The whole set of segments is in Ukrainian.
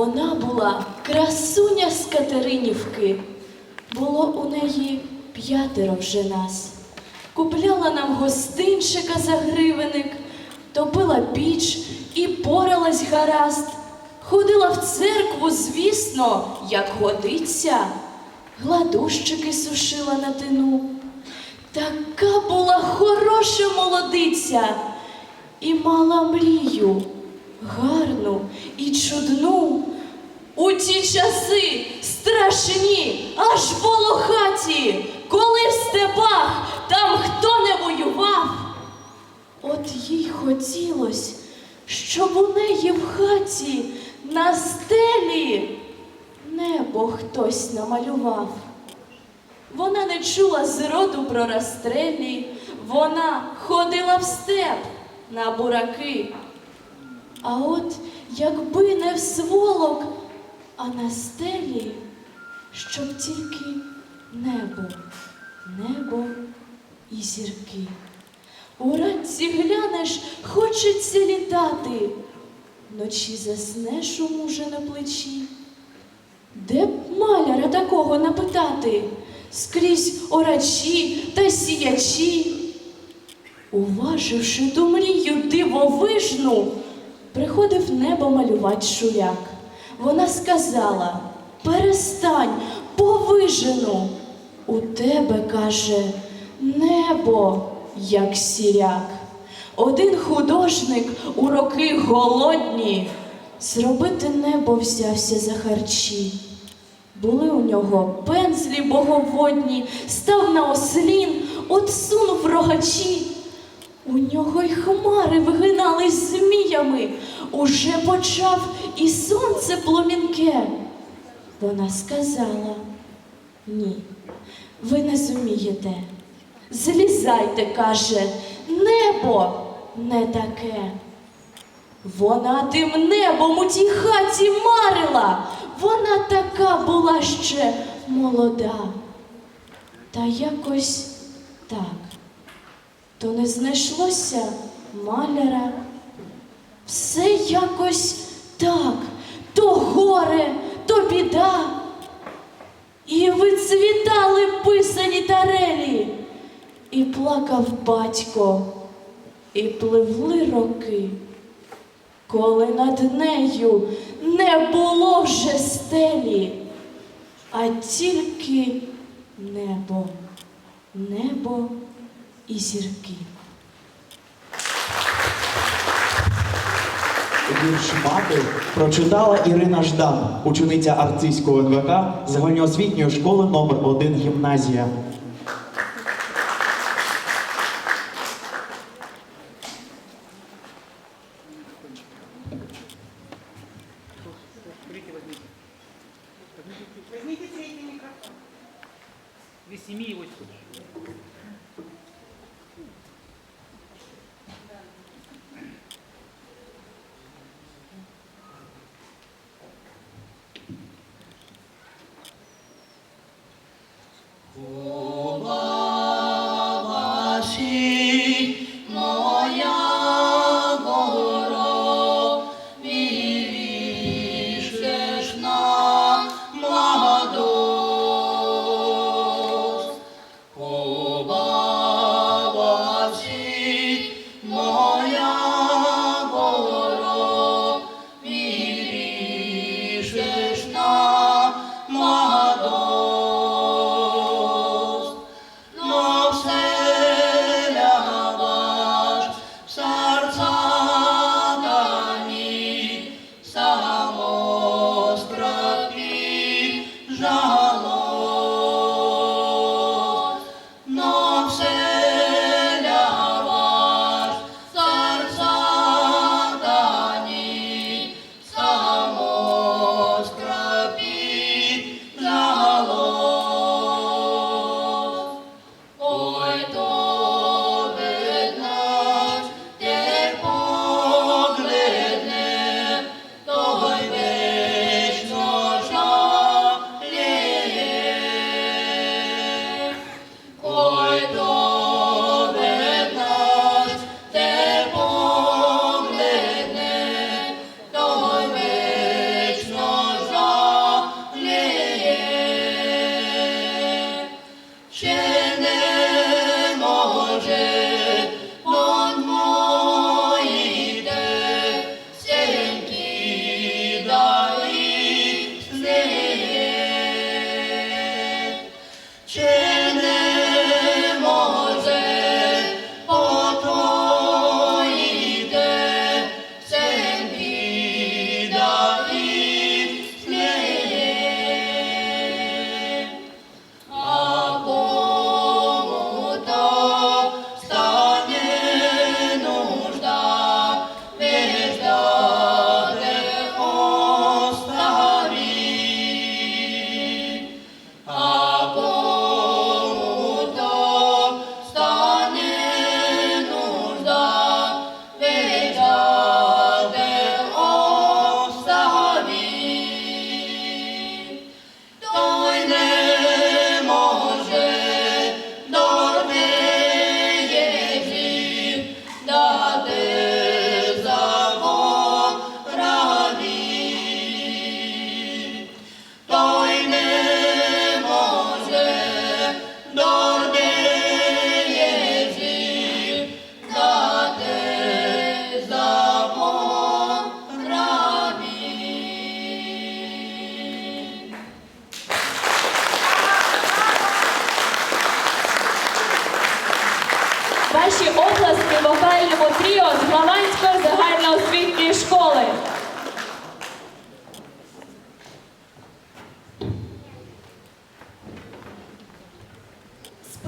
Вона була красуня з Катеринівки. Було у неї п'ятеро вже нас. Купляла нам гостинчика за гривенник, топила піч і поралась гаразд. Ходила в церкву, звісно, як годиться, гладущики сушила на тину. Така була хороша молодиця і мала мрію гарну і чудну. У ті часи страшні, аж волохаті, коли в степах там хто не воював. От їй хотілось, щоб у неї в хаті на стелі небо хтось намалював. Вона не чула зроду про розстрелі, вона ходила в степ на бураки. А от якби не в сволок, а на стелі, щоб тільки небо, небо і зірки. Уранці глянеш, хочеться літати, вночі заснеш у мужа на плечі. Де б маляра такого напитати? Скрізь орачі та сіячі. Уваживши ту мрію дивовижну, приходив небо малювати шуляк. Вона сказала: перестань, повижену. У тебе, каже, небо, як сіряк. Один художник у роки голодні зробити небо взявся за харчі. Були у нього пензлі боговодні, став на ослін, отсунув рогачі. У нього й хмари вигинались зміями, уже почав і сонце пломінке. Вона сказала: ні, ви не зумієте. Злізайте, каже, небо не таке. Вона тим небом у тій хаті марила, вона така була ще молода. Та якось так. То не знайшлося маляра. Все якось так, то горе, то біда. І вицвітали писані тарелі, і плакав батько, і пливли роки, коли над нею не було вже стелі, а тільки небо, небо і зірки. Вірш мати прочитала Ірина Ждан, учениця Арцизького НВК загальноосвітньої школи номер 1 гімназія. Oh.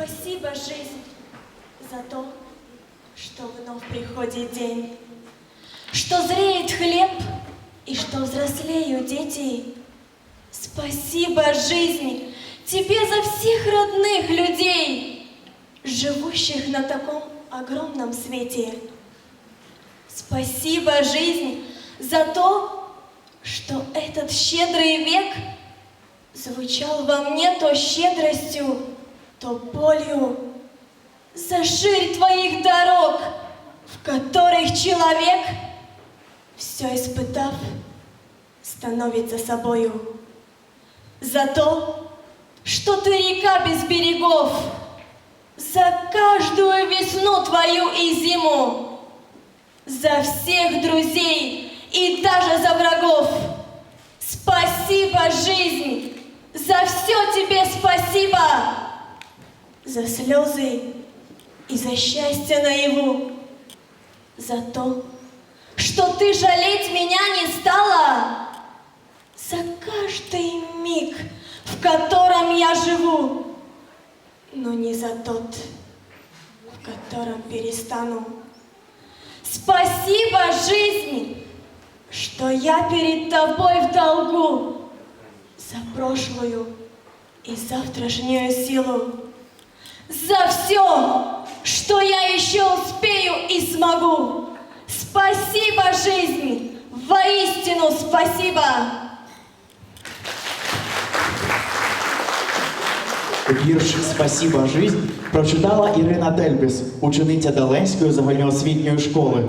Спасибо, жизнь, за то, что вновь приходит день, что зреет хлеб и что взрослеют дети. Спасибо, жизнь, тебе за всех родных людей, живущих на таком огромном свете. Спасибо, жизнь, за то, что этот щедрый век звучал во мне то щедростью, то болью. За ширь твоих дорог, в которых человек, все испытав, становится собою. За то, что ты река без берегов, за каждую весну твою и зиму, за всех друзей и даже за врагов. Спасибо, жизнь! За все тебе спасибо! За слезы и за счастье наяву. За то, что ты жалеть меня не стала. За каждый миг, в котором я живу. Но не за тот, в котором перестану. Спасибо, жизнь, что я перед тобой в долгу за прошлую и завтрашнюю силу, за все, что я еще успею и смогу. Спасибо, жизнь, воистину спасибо. Вірш Спасіба жизнь прочитала Ірина Тельбіс, учениця Даленської загальноосвітньої школи.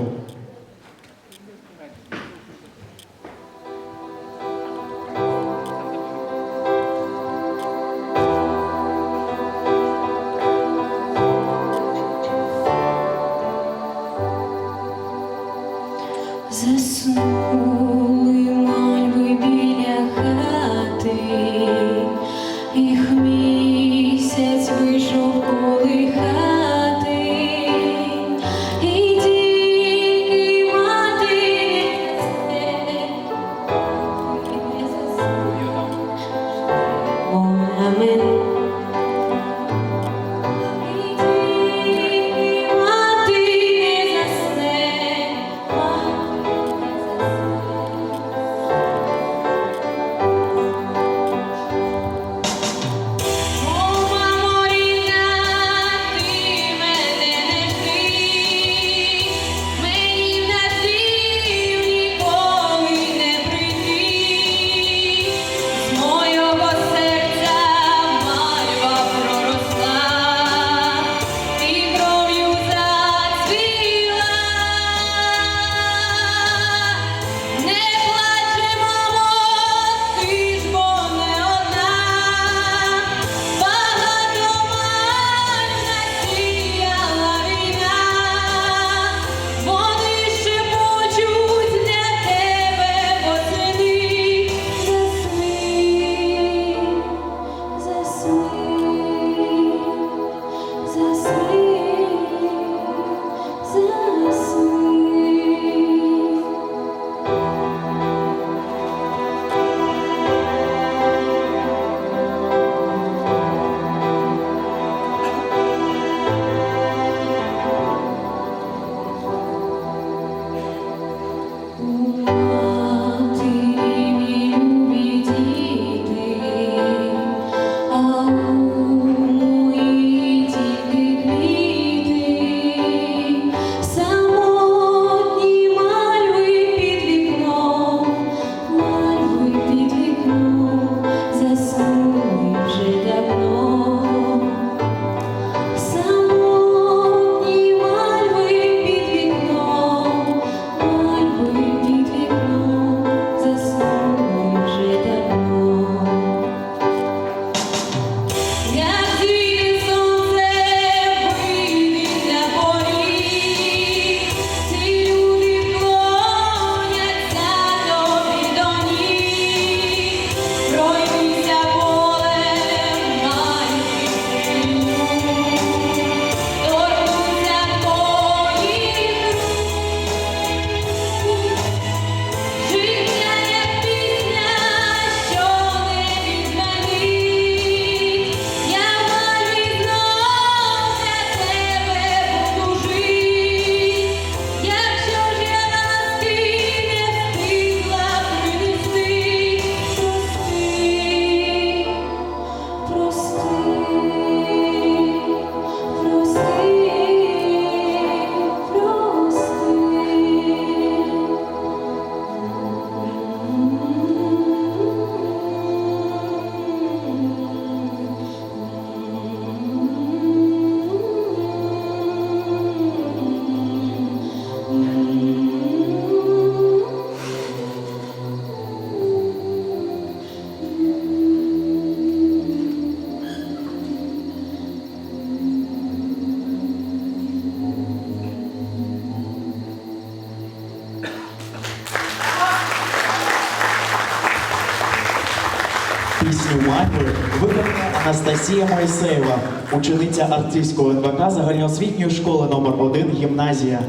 Анастасія Мойсеєва, учениця артистського НВК загальноосвітньої школи номер 1 гімназія.